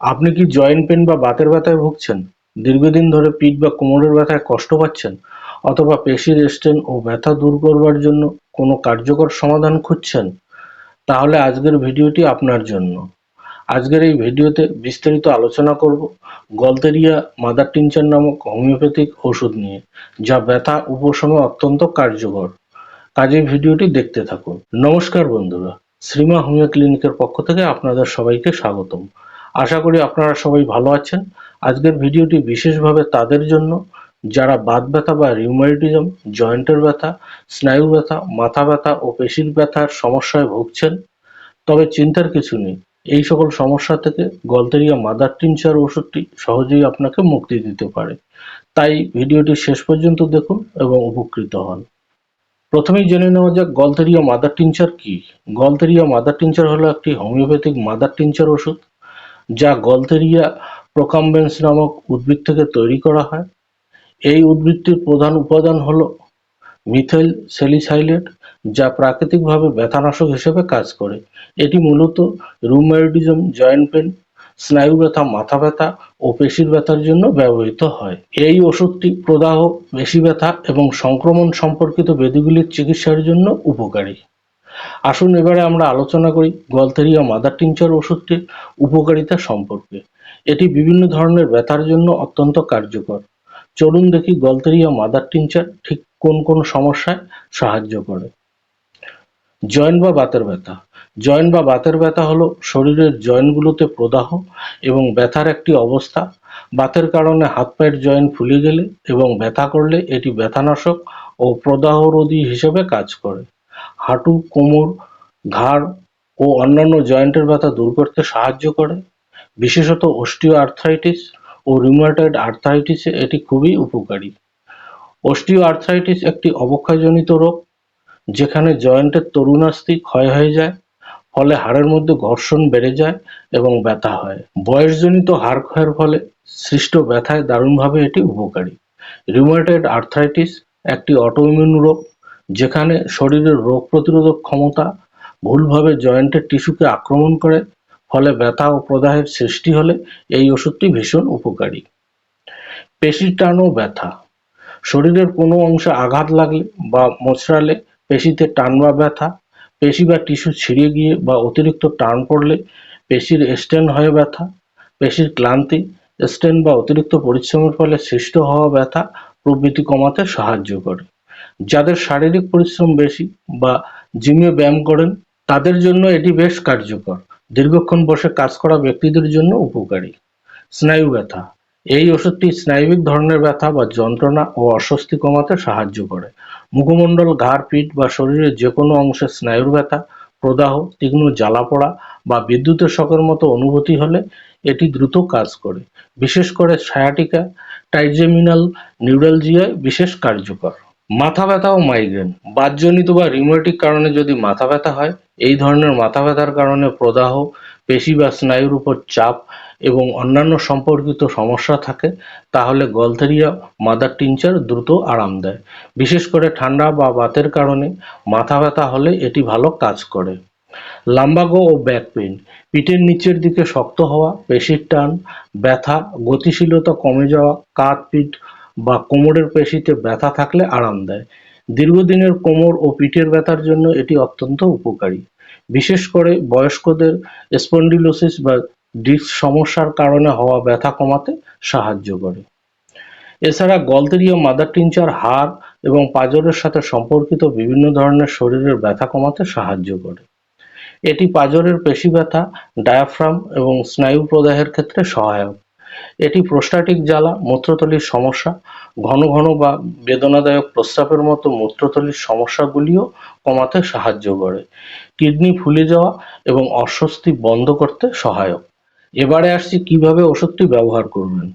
আপনি কি joint pain বা বাতের ব্যথায় ভুগছেন? দীর্ঘদিন ধরে পিঠ বা কোমরের ব্যথায় কষ্ট পাচ্ছেন? অথবা পেশির স্ট্রেন ও ব্যথা দূর করবার জন্য কোনো কার্যকর সমাধান খুঁজছেন? তাহলে আজকের ভিডিওটি আপনার জন্য। আজকের এই ভিডিওতে বিস্তারিত আলোচনা করব গলতেরিয়া মাদার টিনচার নামক হোমিওপ্যাথিক ওষুধ নিয়ে, যা ব্যথা উপশমে অত্যন্ত কার্যকর। কাজেই ভিডিওটি দেখতে থাকুন। নমস্কার বন্ধুরা, শ্রীমা হোমিও ক্লিনিকের পক্ষ থেকে আপনাদের সবাইকে স্বাগতম। আশা করি আপনারা সবাই ভালো আছেন। আজকের ভিডিওটি বিশেষভাবে তাদের জন্য। যারা বাত ব্যথা বা রিউমাইটিজম জয়েন্টের ব্যথা স্নায়ু ব্যথা, মাথা ব্যথা ও পেশির ব্যথার সমস্যায় ভুগছেন, তবে চিন্তার কিছু নেই। এই সকল সমস্যা থেকে গলতেরিয়া মাদার টিনচার ওষুধটি সহজেই আপনাকে মুক্তি দিতে পারে। তাই ভিডিওটি শেষ পর্যন্ত দেখুন এবং উপকৃত হন। প্রথমেই জেনে নেওয়া যাক গলতেরিয়া মাদার টিনচার কি। গলতেরিয়া মাদার টিনচার হলো একটি হোমিওপ্যাথিক মাদার টিনচার ওষুধ। যা গলথেরিয়া প্রোকাম্বেন্স নামক উদ্ভিদ থেকে তৈরি করা হয়। এই উদ্ভিদটির প্রধান উপাদান হলো মিথেল সেলিসাইলেট, যা প্রাকৃতিকভাবে ব্যথানাশক হিসেবে কাজ করে। এটি মূলত রুমাটিজম জয়েন্ট পেন স্নায়ু ব্যথা মাথা ব্যথা ও পেশির ব্যথার জন্য ব্যবহৃত হয়। এই ওষুধটি প্রদাহ, পেশি ব্যথা এবং সংক্রমণ সম্পর্কিত ব্যাধিগুলির চিকিৎসার জন্য উপকারী। আসুন এবারে আমরা আলোচনা করি গলতেরিয়া মাদার টিনচার ওষুধটির উপকারিতা সম্পর্কে। এটি বিভিন্ন ধরনের ব্যথার জন্য অত্যন্ত কার্যকর। চলুন দেখি গলতেরিয়া মাদার টিনচার ঠিক কোন কোন সমস্যায় সাহায্য করে। জয়েন্ট বা বাতের ব্যথা। জয়েন্ট বা বাতের ব্যথা হলো শরীরের জয়েন্টগুলোতে প্রদাহ এবং ব্যথার একটি অবস্থা। বাতের কারণে হাত পায়ের জয়েন্ট ফুলে গেলে এবং ব্যথা করলে এটি ব্যথানাশক ও প্রদাহরোধী হিসেবে কাজ করে। হাঁটু, কোমর, ঘাড় ও অন্যান্য জয়েন্টের ব্যথা দূর করতে সাহায্য করে। বিশেষত অস্টিও আর্থ্রাইটিস ও রিউমাটয়েড আর্থ্রাইটিসে এটি খুবই উপকারী। অস্টিও আর্থ্রাইটিস একটি অবক্ষয়জনিত রোগ, যেখানে জয়েন্টের তরুণাস্থি ক্ষয় হয়ে যায়, ফলে হাড়ের মধ্যে ঘর্ষণ বেড়ে যায় এবং ব্যথা হয়। বয়সজনিত হাড় ক্ষয়ের ফলে সৃষ্ট ব্যথায় দারুণভাবে এটি উপকারী। রিউমাটয়েড আর্থ্রাইটিস একটি অটোইমিউন রোগ যেখানে শরীরের রোগ প্রতিরোধক ক্ষমতা ভুলভাবে জয়েন্টের টিস্যুকে আক্রমণ করে, ফলে ব্যথা ও প্রদাহের সৃষ্টি হলে এই ওষুধটি ভীষণ উপকারী। পেশির টান ও ব্যথা। শরীরের কোনো অংশে আঘাত লাগলে বা মোচড়ালে পেশিতে টান বা ব্যথা, পেশি বা টিস্যু ছিঁড়ে গিয়ে বা অতিরিক্ত টান পড়লে পেশির স্টেন হয়ে ব্যথা, পেশির ক্লান্তি, স্টেন বা অতিরিক্ত পরিশ্রমের ফলে সৃষ্ট হওয়া ব্যথা প্রভৃতি কমাতে সাহায্য করে। যাদের শারীরিক পরিশ্রম বেশি বা জিমে ব্যায়াম করেন, তাদের জন্য এটি বেশ কার্যকর। দীর্ঘক্ষণ বসে কাজ করা ব্যক্তিদের জন্য উপকারী। স্নায়ু ব্যথা। এই ওষুধটি স্নায়বিক ধরনের ব্যথা বা যন্ত্রণা ও অস্বস্তি কমাতে সাহায্য করে। মুখমণ্ডল, ঘাড়, পিঠ বা শরীরের যে কোনো অংশে স্নায়ুর ব্যথা, প্রদাহ, তীক্ষ্ণ জ্বালা পোড়া বা বিদ্যুতের শকের মতো অনুভূতি হলে এটি দ্রুত কাজ করে। বিশেষ করে সায়াটিকা, টাইজেমিনাল, নিউরালজিয়ায় বিশেষ কার্যকর। মাথা ব্যথা ও মাইগ্রেন বাতজনিত বা রিউমেটিক কারণে যদি মাথা ব্যথা হয়, এই ধরনের মাথা ব্যথার কারণে প্রদাহ, পেশি বা স্নায়ুর উপর চাপ এবং অন্যান্য সম্পর্কিত সমস্যা থাকে, তাহলে গলথেরিয়া মাদার টিনচার দ্রুত আরাম দেয়। বিশেষ করে ঠান্ডা বা বাতের কারণে মাথা ব্যথা হলে এটি ভালো কাজ করে। লাম্বাগো ও ব্যাক পেইন পিঠের নিচের দিকে শক্ত হওয়া, পেশির টান, ব্যথা, গতিশীলতা কমে যাওয়া কাঁধ পিঠ বা কোমরের পেশিতে ব্যথা থাকলে আরাম দেয়। দীর্ঘদিনের কোমর ও পিঠের ব্যথার জন্য এটি অত্যন্ত উপকারী। বিশেষ করে বয়স্কদের স্পন্ডিলোসিস বা ডিস্ক সমস্যার কারণে হওয়া ব্যথা কমাতে সাহায্য করে। এছাড়া গলতেরিয়া মাদার টিনচার, হাড় এবং পাঁজরের সাথে সম্পর্কিত বিভিন্ন ধরনের শরীরের ব্যথা কমাতে সাহায্য করে। এটি পাজরের পেশি ব্যথা, ডায়াফ্রাম এবং স্নায়ু প্রদাহের ক্ষেত্রে সহায়ক। এটি প্রোস্টাটিক জ্বালা মূত্রথলির সমস্যা, ঘন ঘন বা বেদনাদায়ক প্রস্রাবের মতো মূত্রথলির সমস্যাগুলিও কমাতে সাহায্য করে। কিডনি ফুলে যাওয়া এবং অস্বস্তি বন্ধ করতে সহায়ক। এবারে আসছি কীভাবে ওষুধটি ব্যবহার করবেন।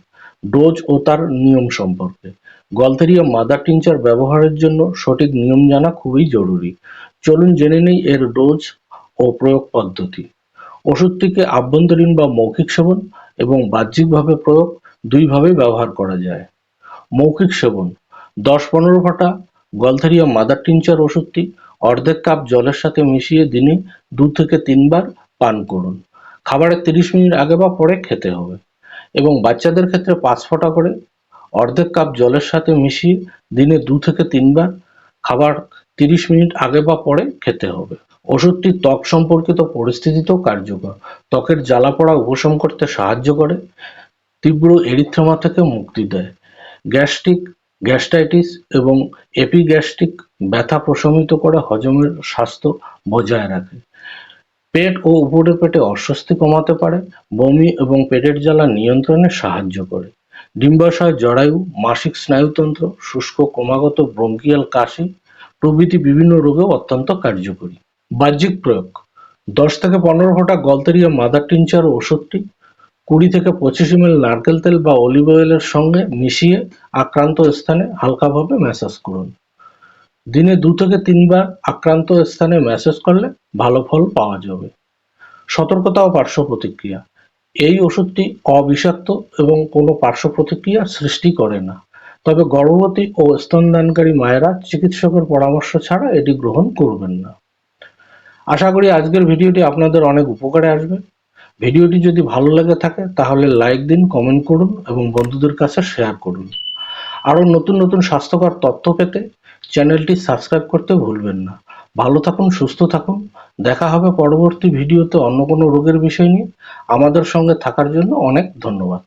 ডোজ ও তার নিয়ম সম্পর্কে। গলতেরিয়া মাদার টিনচার ব্যবহারের জন্য সঠিক নিয়ম জানা খুবই জরুরি। চলুন জেনে নেই এর ডোজ ও প্রয়োগ পদ্ধতি। ওষুধটিকে আভ্যন্তরীণ বা মৌখিক সেবন এবং বাহ্যিকভাবে প্রয়োগ দুইভাবে ব্যবহার করা যায়। মৌখিক সেবন, দশ পনেরো ফোঁটা গলথেরিয়া মাদার টিনচার ওষুধটি অর্ধেক কাপ জলের সাথে মিশিয়ে দিনে দু থেকে তিনবার পান করুন। খাবারের তিরিশ মিনিট আগে বা পরে খেতে হবে এবং বাচ্চাদের ক্ষেত্রে পাঁচ ফোঁটা করে অর্ধেক কাপ জলের সাথে মিশিয়ে দিনে দু থেকে তিনবার খাবার তিরিশ মিনিট আগে বা পরে খেতে হবে। ওষুধটি ত্বক সম্পর্কিত পরিস্থিতিতেও কার্যকর। ত্বকের জ্বালা পড়া উপশম করতে সাহায্য করে, তীব্র এরিথ্রোমা থেকে মুক্তি দেয়। গ্যাস্ট্রিক গ্যাস্ট্রাইটিস এবং এপিগ্যাস্ট্রিক ব্যথা প্রশমিত করে হজমের স্বাস্থ্য বজায় রাখে। পেট ও উপরে পেটে অস্বস্তি কমাতে পারে, বমি এবং পেটের জ্বালা নিয়ন্ত্রণে সাহায্য করে। ডিম্বাশয়, জরায়ু, মাসিক স্নায়ুতন্ত্র, শুষ্ক ক্রমাগত ব্রঙ্কিয়াল কাশি প্রভৃতি বিভিন্ন রোগেও অত্যন্ত কার্যকরী। বাহ্যিক প্রয়োগ। দশ থেকে পনেরো ফোঁটা গলতেরিয়া মাদার টিনচার ওষুধটি কুড়ি থেকে পঁচিশ এম নারকেল তেল বা অলিভ অয়েলের সঙ্গে মিশিয়ে আক্রান্ত স্থানে হালকাভাবে ম্যাসাজ করুন। দিনে দু থেকে তিনবার আক্রান্ত স্থানে ম্যাসাজ করলে ভালো ফল পাওয়া যাবে। সতর্কতা ও পার্শ্ব প্রতিক্রিয়া। এই ওষুধটি অবিষাক্ত এবং কোনো পার্শ্ব প্রতিক্রিয়া সৃষ্টি করে না। তবে গর্ভবতী ও স্তনদানকারী মায়েরা চিকিৎসকের পরামর্শ ছাড়া এটি গ্রহণ করবেন না। আশা করি আজকের ভিডিওটি আপনাদের অনেক উপকারে আসবে। ভিডিওটি যদি ভালো লেগে থাকে, তাহলে লাইক দিন, কমেন্ট করুন এবং বন্ধুদের কাছে শেয়ার করুন। আরও নতুন নতুন স্বাস্থ্যকর তথ্য পেতে চ্যানেলটি সাবস্ক্রাইব করতে ভুলবেন না। ভালো থাকুন, সুস্থ থাকুন। দেখা হবে পরবর্তী ভিডিওতে অন্য কোনো রোগের বিষয় নিয়ে। আমাদের সঙ্গে থাকার জন্য অনেক ধন্যবাদ।